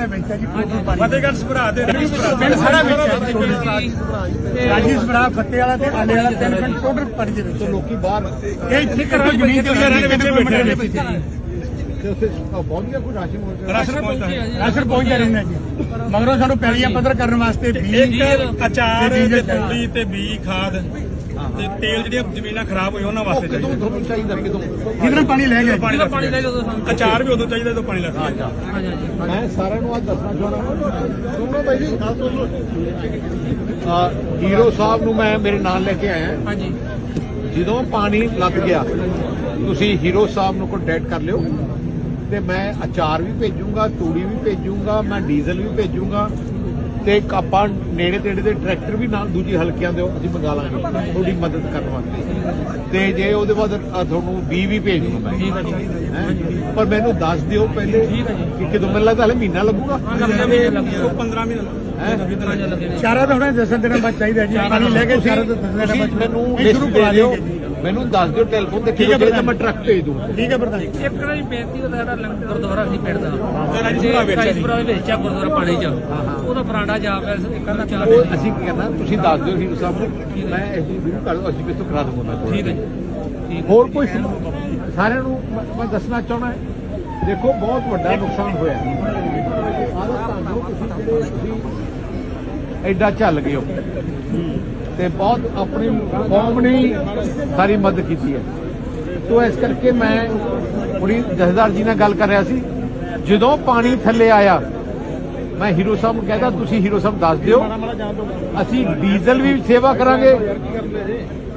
ਫਤਿਹਗੜ੍ਹ ਸਭਰਾ ਦੇ ਪਿੰਡ ਸਾਰਾ ਵਿੱਚ ਹੈ ਜੀ ਟੋਟਲ ਰਾਜੀ ਸਭਰਾ ਫੱਤੇ ਵਾਲਾ ਤੇ ਆਲੇ ਵਾਲਾ ਤਿੰਨ ਪਿੰਡ ਟੋਟਲ ਪਾਣੀ ਦੇ ਵਿੱਚ ਲੋਕੀ ਬਾਹਰ ਇਹ ਇੱਥੇ ਘਰਾਂ ਜ਼ਮੀਨ ਤੇ ਘਰਾਂ ਦੇ ਵਿੱਚ ਬੈਠੇ ਨੇ। ਤੇ ਉੱਥੇ ਪਹੁੰਚ ਕੋਈ ਰਾਸ਼ਨ ਹੋ। ਗਿਆ ਰਾਸ਼ਨ ਰਹਿੰਦਾ ਜੀ। ਮਗਰੋਂ ਸਾਨੂੰ ਪੈਲੀਆਂ ਪੱਧਰ ਕਰਨ ਵਾਸਤੇ ਬੀਜ ਅਚਾਰ ਤੇ ਤੇ ਬੀ ਖਾਦ। ਤੇ ਤੇਲ ਜਿਹੜੀਆਂ ਜ਼ਮੀਨਾਂ ਖਰਾਬ ਹੋਈਆਂ ਉਹਨਾਂ ਵਾਸਤੇ ਕਿਦੋਂ ਚਾਹੀਦਾ ਤੁਹਾਨੂੰ ਚਾਹੀਦਾ ਕਿਦੋਂ ਜਿੱਦਾਂ ਪਾਣੀ ਲੈ ਗਿਆ ਪਾਣੀ ਲੈ ਜਦੋਂ ਅਚਾਰ ਵੀ ਉਦੋਂ ਚਾਹੀਦਾ ਜਦੋਂ ਪਾਣੀ ਲੱਗਦਾ ਮੈਂ ਸਾਰਿਆਂ ਨੂੰ ਅੱਜ ਦੱਸਣਾ ਚਾਹਣਾ ਸੁਣੋ ਬਾਈ ਜੀ ਗੱਲ ਸੁਣ ਲਓ। ਆ ਹੀਰੋ ਸਾਹਿਬ ਨੂੰ ਮੈਂ ਮੇਰੇ ਨਾਲ ਲੈ ਕੇ ਆਇਆ। ਹਾਂਜੀ। ਜਦੋਂ ਪਾਣੀ ਲੱਗ ਗਿਆ ਤੁਸੀਂ ਹੀਰੋ ਸਾਹਿਬ ਨੂੰ ਕੰਟੈਕਟ ਕਰ ਲਿਓ। ਤੇ ਮੈਂ ਅਚਾਰ ਵੀ ਭੇਜੂੰਗਾ ਤੂੜੀ ਵੀ ਭੇਜੂੰਗਾ ਮੈਂ ਡੀਜ਼ਲ ਵੀ ਭੇਜੂੰਗਾ। ਤੇ ਆਪਾਂ ਨੇੜੇ ਤੇੜੇ ਦੇ ਟਰੈਕਟਰ ਵੀ ਨਾਲ ਦੂਜੀ ਹਲਕਿਆਂ ਦੇ ਅਸੀਂ ਮੰਗਾ ਲਾਂਗੇ ਤੁਹਾਡੀ ਮਦਦ ਕਰਨ ਵਾਸਤੇ। ਤੇ ਜੇ ਉਹਦੇ ਬਾਅਦ ਤੁਹਾਨੂੰ ਬੀ ਵੀ ਭੇਜ ਦੂੰਗਾ ਹੈਂ? ਪਰ ਮੈਨੂੰ ਦੱਸ ਦਿਓ ਪਹਿਲੇ ਕਿ ਕਿਦੋਂ ਮੈਨੂੰ ਲੱਗਦਾ ਹਲੇ ਮਹੀਨਾ ਲੱਗੂਗਾ। ਉਹ 15 ਮਹੀਨੇ? ਚਾਰਾ ਤਾਂ ਹੁਣੇ 10 ਦਿਨਾਂ ਬਾਅਦ ਚਾਹੀਦਾ ਜੀ ਪਾਣੀ ਲੈ ਕੇ ਚਾਰਾ ਤਾਂ 10 ਦਿਨਾਂ ਤੁਸੀਂ ਬਾਅਦ ਮੈਨੂੰ ਸ਼ੁਰੂ ਦੇ ਕਰਾ ਦਿਓ। ਮੈਨੂੰ ਦੱਸ ਦਿਓ ਟੈਲੀਫੋਨ ਤੇ ਠੀਕ ਹੈ ਤੇ ਮੈਂ ਟਰੱਕ ਭੇਜ ਦੂੰ ਠੀਕ ਹੈ ਪ੍ਰਧਾਨ। ਇੱਕ ਵਾਰੀ ਬੇਨਤੀ ਦਾ ਸਾਡਾ ਲੰਗਰ ਗੁਰਦੁਆਰਾ ਸੀ ਪਿੰਡ ਦਾ। ਰਾਜਪੁਰਾ ਵਿੱਚ ਹੈ ਜੀ। ਰਾਜਪੁਰਾ ਦੇ ਵਿੱਚ ਆ ਗੁਰਦੁਆਰਾ ਪਾਣੀ ਚ। ਉਹਦਾ ਬਰਾਂਡਾ ਜਾ ਪਿਆ ਇੱਕ ਅੱਧਾ ਚਾਰ ਉਹ ਅਸੀਂ ਕੀ ਕਰਨਾ ਤੁਸੀਂ ਦੱਸ ਦਿਓ ਹੀਰੋ ਸਾਹਿਬ ਨੂੰ ਮੈਂ ਅਸੀਂ ਵੀ ਕਰ ਅਸੀਂ ਵੀ ਤੋਂ ਕਰਾ ਦੂੰਗਾ ਮੈਂ ਠੀਕ ਹੈ ਜੀ। ਠੀਕ ਹੋਰ ਕੋਈ ਸਾਰਿਆਂ ਨੂੰ ਮੈਂ- ਮੈਂ ਦੱਸਣਾ ਚਾਹਣਾ ਦੇਖੋ ਬਹੁਤ ਵੱਡਾ ਨੁਕਸਾਨ ਹੋਇਆ। ਸਾਰਾ ਤੁਹਾਨੂੰ ਤੁਸੀਂ ਜਿਹੜੇ ਤੁਸੀਂ ਐਡਾ ਝੱਲ ਗਏ ਹੋ ਤੇ ਬਹੁਤ ਆਪਣੀ ਕੌਮ ਨੇ ਸਾਰੀ ਮਦਦ ਕੀਤੀ ਹੈ। ਤੋ ਇਸ ਕਰਕੇ ਮੈਂ ਹੁਣੀ ਜਥੇਦਾਰ ਜੀ ਨਾਲ ਗੱਲ ਕਰ ਰਿਹਾ ਸੀ। ਜਦੋਂ ਪਾਣੀ ਥੱਲੇ ਆਇਆ, ਮੈਂ ਹੀਰੋ ਸਾਹਿਬ ਨੂੰ ਕਹਿੰਦਾ ਤੁਸੀਂ ਹੀਰੋ ਸਾਹਿਬ ਦੱਸ ਦਿਓ। ਅਸੀਂ ਡੀਜ਼ਲ ਵੀ ਸੇਵਾ ਕਰਾਂਗੇ,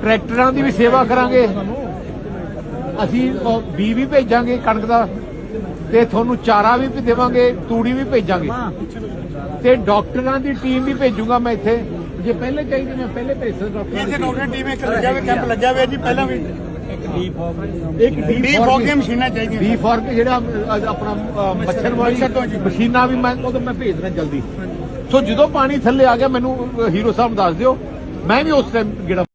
ਟਰੈਕਟਰਾਂ ਦੀ ਵੀ ਸੇਵਾ ਕਰਾਂਗੇ। ਅਸੀਂ ਬੀ ਵੀ ਭੇਜਾਂਗੇ ਕਣਕ ਦਾ ਤੇ ਤੁਹਾਨੂੰ ਚਾਰਾ ਵੀ ਦੇਵਾਂਗੇ, ਤੂੜੀ ਵੀ ਭੇਜਾਂਗੇ। ਤੇ ਡਾਕਟਰਾਂ ਦੀ ਟੀਮ ਵੀ ਭੇਜੂਗਾ ਮੈਂ ਇੱਥੇ। ਜੇ ਪਹਿਲੇ ਚਾਹੀਦੀ ਮੈਂ ਪਹਿਲੇ ਭੇਜ ਸਕਦਾ ਡਾਕਟਰਾਂ ਦੀ ਡਾਕਟਰ ਟੀਮ ਇੱਕ ਲੱਗਿਆ ਹੋਇਆ ਕੈਂਪ ਲੱਗਿਆ ਹੋਇਆ ਜੀ ਪਹਿਲਾਂ ਵੀ। ਇੱਕ ਡੀ ਫੋਗੀਆਂ ਮਸ਼ੀਨਾਂ ਚਾਹੀਦੀਆਂ ਕੇ ਜਿਹੜਾ ਆਪਣਾ ਮੱਛਰ ਵਾਲੀ। ਮਸ਼ੀਨਾਂ ਵੀ ਮੈਂ ਉਹ ਤਾਂ ਮੈਂ ਭੇਜ ਦੇਣਾ ਜਲਦੀ। ਸੋ ਜਦੋਂ ਪਾਣੀ ਥੱਲੇ ਆ ਗਿਆ ਮੈਨੂੰ ਹੀਰੋ ਸਾਹਿਬ ਦੱਸ ਦਿਓ। ਮੈਂ ਵੀ ਉਸ ਟਾਈਮ ਜਿਹੜਾ